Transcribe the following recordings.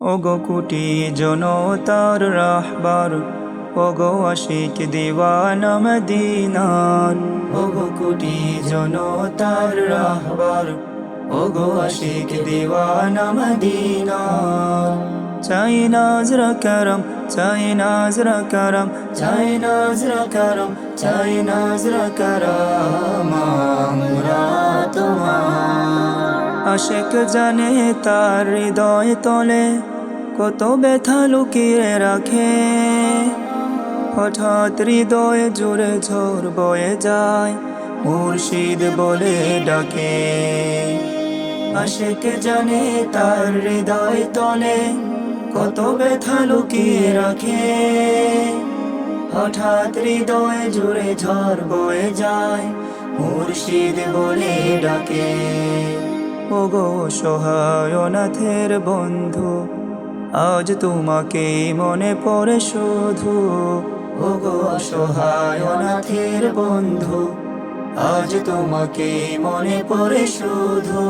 ওগো কুটি জনতার রাহবার, ওগো আশিক দিওয়ানা মদিনার। ওগো কুটি জনতার রাহবার, ওগো আশিক দিওয়ানা মদিনার। চাই নাজরা করম, চাই নাজরা করম, চাই নাজরা করম, চাই নাজরা করম তোমার। আশেক জানে তার হৃদয় তলে কত ব্যথা লুকিয়ে রাখে। হঠাৎ হৃদয় জুড়ে ঝোর বয়ে যায়, মুর্শিদ বলে ডাকে। আশেক জানে তার হৃদয় তলে কত ব্যথা লুকিয়ে রাখে। হঠাৎ হৃদয়ে জুড়ে ঝড় বয়ে যায়, মুর্শিদ বলে ডাকে। ওগো সহায়নাথের বন্ধু আজ তোমাকে মনে পড়ে শুধু। ওগো সহায়নাথের বন্ধু, আজ তোমাকে মনে পড়ে শুধু।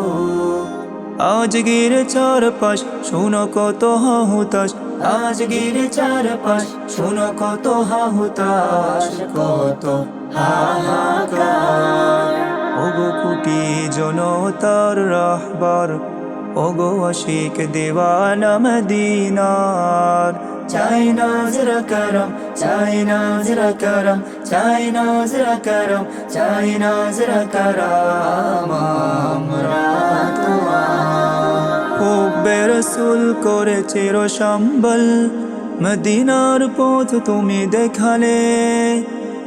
আজ গিরে চারপাশ, শুনো কত হাহুতাস আজ গিরে চারপাশ, শুনো কত হাহুতাস কত হাহাকার। ওগো কুটি জনতার রাহবার ওগো আশিক দেওয়ানা মদিনার। চাই নাজরা করম, চাই নাজরা করম, চাই নাজরা করম, চাই নাজরা করম, আমরা করে চির সম্বল, মদিনার পথ তুমি দেখালে,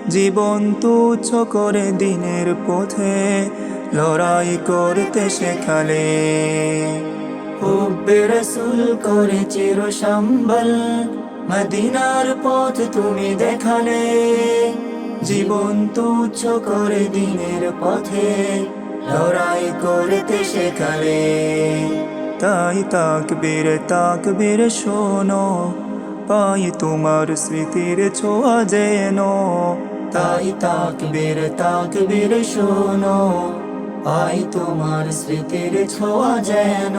জীবন তুচ্ছ করে দিনের পথে। লড়াই করতে শেখালে। হুব্বে রসুল করে চির সম্বল, মদিনার পথ তুমি দেখালে। জীবন তুচ্ছ করে দিনের পথে, লড়াই করতে শেখালে। তাই তাকবীর তাকবীর শোনো, পাই তোমার স্মৃতির ছোঁয়া যেন। তাই তাকবীর তাকবীর শোনো পাই তোমার স্মৃতির ছোঁয়া যেন।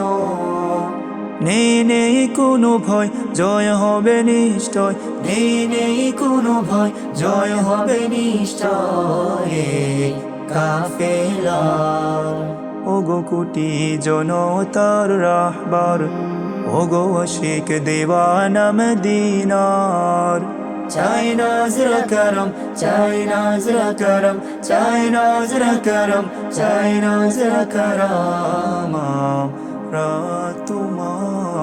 নেই নেই কোনো ভয়, জয় হবে নিশ্চয়। নেই নেই কোনো ভয়, জয় হবে নিশ্চয়। কাফেলা ওগো কুটি জনতার রাহবার, ওগো আশিক দেওয়ানা মদিনার চাই নাজরা করম চাই নাজরা করম চাই নাজরা করম চাই নাজরা করম রাত তোমার